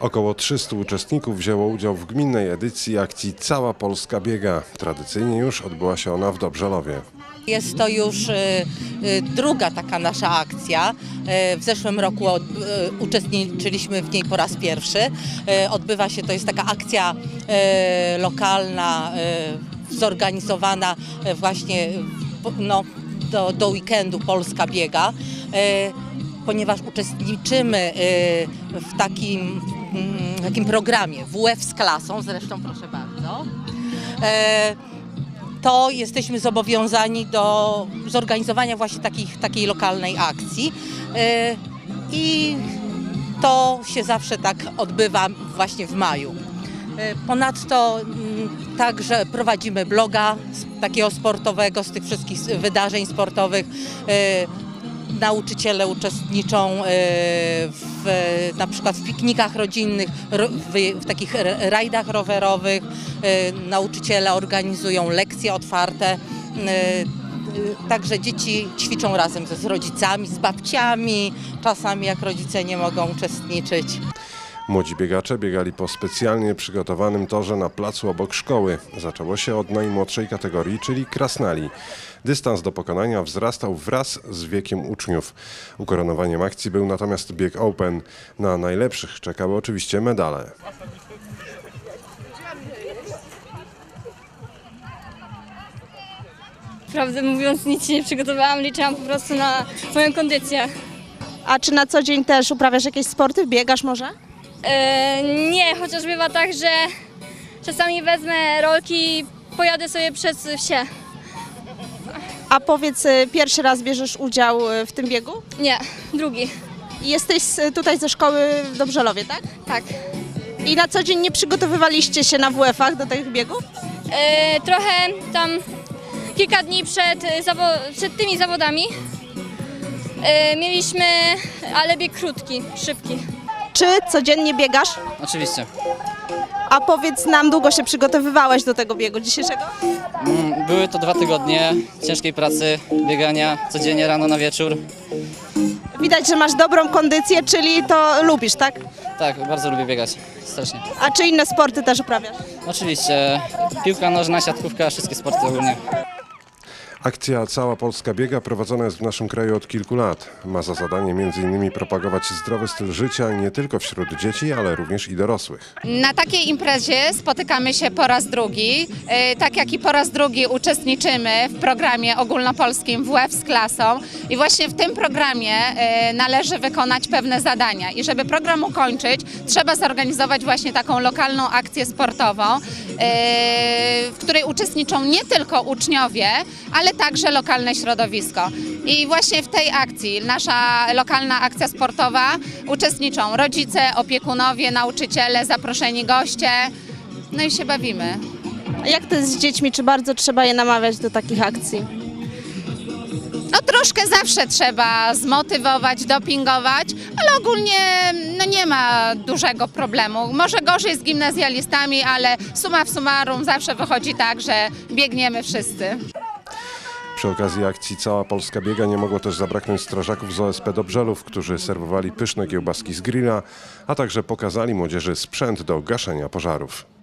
Około 300 uczestników wzięło udział w gminnej edycji akcji Cała Polska Biega. Tradycyjnie już odbyła się ona w Dobrzelowie. Jest to już y, y, druga taka nasza akcja. Y, W zeszłym roku uczestniczyliśmy w niej po raz pierwszy. Odbywa się, to jest taka akcja lokalna, zorganizowana właśnie no, do, do weekendu Polska Biega. Ponieważ uczestniczymy y, w takim, mm, takim programie WF z klasą, zresztą proszę bardzo. E, to jesteśmy zobowiązani do zorganizowania właśnie takich, takiej lokalnej akcji. E, I to się zawsze tak odbywa właśnie w maju. E, Ponadto mm, także prowadzimy bloga takiego sportowego z tych wszystkich wydarzeń sportowych. Nauczyciele uczestniczą e, w, na przykład w piknikach rodzinnych, ro- w, takich rajdach rowerowych. E, Nauczyciele organizują lekcje otwarte. E, Także dzieci ćwiczą razem ze z rodzicami, z babciami, czasami jak rodzice nie mogą uczestniczyć. Młodzi biegacze biegali po specjalnie przygotowanym torze na placu obok szkoły. Zaczęło się od najmłodszej kategorii, czyli krasnali. Dystans do pokonania wzrastał wraz z wiekiem uczniów. Ukoronowaniem akcji był natomiast bieg open. Na najlepszych czekały oczywiście medale. Prawdę mówiąc, nic się nie przygotowałam, liczyłam po prostu na moją kondycję. A czy na co dzień też uprawiasz jakieś sporty? Biegasz może? E, nie, chociaż bywa tak, że czasami wezmę rolki i pojadę sobie przez wsie. A powiedz, y, pierwszy raz bierzesz udział y, w tym biegu? Nie, drugi. I Jesteś z- tutaj ze szkoły w Dobrzelowie, tak? Tak. I na co dzień nie przygotowywaliście się na WF-ach do tych biegów? E, trochę tam kilka dni przed, e, zawo- przed tymi zawodami e, mieliśmy, ale bieg krótki, szybki. Czy codziennie biegasz? Oczywiście. A powiedz nam, długo się przygotowywałeś do tego biegu dzisiejszego? Mm, Były to dwa tygodnie ciężkiej pracy, biegania codziennie rano na wieczór. Widać, że masz dobrą kondycję, czyli to lubisz, tak? Tak, bardzo lubię biegać. Strasznie. A czy inne sporty też uprawiasz? Oczywiście. Piłka nożna, siatkówka, wszystkie sporty ogólnie. Akcja Cała Polska Biega prowadzona jest w naszym kraju od kilku lat. Ma za zadanie m.in. propagować zdrowy styl życia nie tylko wśród dzieci, ale również i dorosłych. Na takiej imprezie spotykamy się po raz drugi. E, Tak jak i po raz drugi uczestniczymy w programie ogólnopolskim WF z klasą i właśnie w tym programie e, należy wykonać pewne zadania. I żeby program ukończyć, trzeba zorganizować właśnie taką lokalną akcję sportową, w której uczestniczą nie tylko uczniowie, ale także lokalne środowisko. I właśnie w tej akcji, nasza lokalna akcja sportowa, uczestniczą rodzice, opiekunowie, nauczyciele, zaproszeni goście. No i się bawimy. Jak to jest z dziećmi? Czy bardzo trzeba je namawiać do takich akcji? No troszkę zawsze trzeba zmotywować, dopingować, ale ogólnie no nie ma dużego problemu. Może gorzej z gimnazjalistami, ale suma w summarum zawsze wychodzi tak, że biegniemy wszyscy. Przy okazji akcji Cała Polska Biega nie mogło też zabraknąć strażaków z OSP Dobrzelów, którzy serwowali pyszne kiełbaski z grilla, a także pokazali młodzieży sprzęt do gaszenia pożarów.